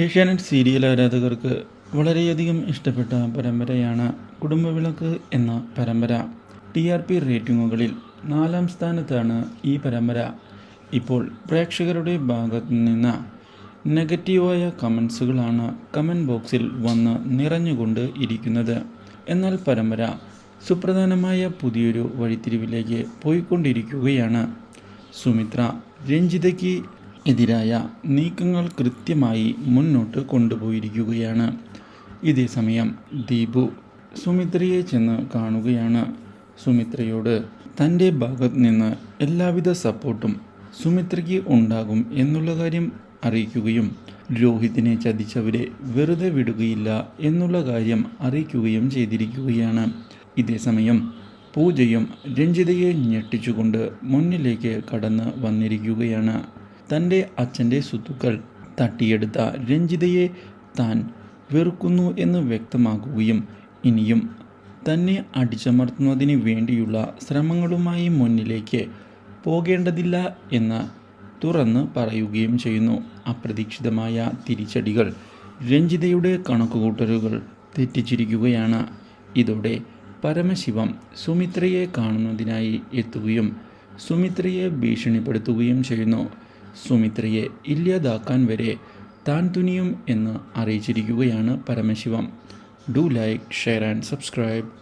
Asianet serial ആരാധകർക്ക് വളരെയധികം ഇഷ്ടപ്പെട്ട പരമ്പരയാണ് കുടുംബവിളക്ക് എന്ന പരമ്പര. ടി ആർ പി റേറ്റിംഗുകളിൽ നാലാം സ്ഥാനത്താണ് ഈ പരമ്പര. ഇപ്പോൾ പ്രേക്ഷകരുടെ ഭാഗത്തു നിന്ന് നെഗറ്റീവായ കമൻസുകളാണ് കമന്റ് ബോക്സിൽ വന്ന് നിറഞ്ഞുകൊണ്ട് ഇരിക്കുന്നത്. എന്നാൽ പരമ്പര സുപ്രധാനമായ പുതിയൊരു വഴിത്തിരിവിലേക്ക് പോയിക്കൊണ്ടിരിക്കുകയാണ്. സുമിത്ര രഞ്ജിതയ്ക്ക് എതിരായ നീക്കങ്ങൾ കൃത്യമായി മുന്നോട്ട് കൊണ്ടുപോയിരിക്കുകയാണ്. ഇതേസമയം ദീപു സുമിത്രയെ ചെന്ന് കാണുകയാണ്. സുമിത്രയോട് തന്റെ ഭാഗത്ത് നിന്ന് എല്ലാവിധ സപ്പോർട്ടും സുമിത്രയ്ക്ക് ഉണ്ടാകും എന്നുള്ള കാര്യം അറിയിക്കുകയും രോഹിത്തിനെ ചതിച്ചവരെ വെറുതെ വിടുകയില്ല എന്നുള്ള കാര്യം അറിയിക്കുകയും ചെയ്തിരിക്കുകയാണ്. ഇതേസമയം പൂജയും രഞ്ജിതയെ ഞെട്ടിച്ചുകൊണ്ട് മുന്നിലേക്ക് കടന്ന് വന്നിരിക്കുകയാണ്. തന്റെ അച്ഛന്റെ സ്വത്തുക്കൾ തട്ടിയെടുത്ത രഞ്ജിതയെ താൻ വെറുക്കുന്നു എന്ന് വ്യക്തമാക്കുകയും ഇനിയും തന്നെ അടിച്ചമർത്തുന്നതിന് വേണ്ടിയുള്ള ശ്രമങ്ങളുമായി മുന്നിലേക്ക് പോകേണ്ടതില്ല എന്ന് തുറന്ന് പറയുകയും ചെയ്യുന്നു. അപ്രതീക്ഷിതമായ തിരിച്ചടികൾ രഞ്ജിതയുടെ കണക്കുകൂട്ടലുകൾ തെറ്റിച്ചിരിക്കുകയാണ്. ഇതോടെ പരമശിവം സുമിത്രയെ കാണുന്നതിനായി എത്തുകയും സുമിത്രയെ ഭീഷണിപ്പെടുത്തുകയും ചെയ്യുന്നു. സുമിത്രയെ ഇല്ലാതാക്കാൻ വരെ താൻ തുനിയും എന്ന് അറിയിച്ചിരിക്കുകയാണ് Paramasivam. Do like share and subscribe.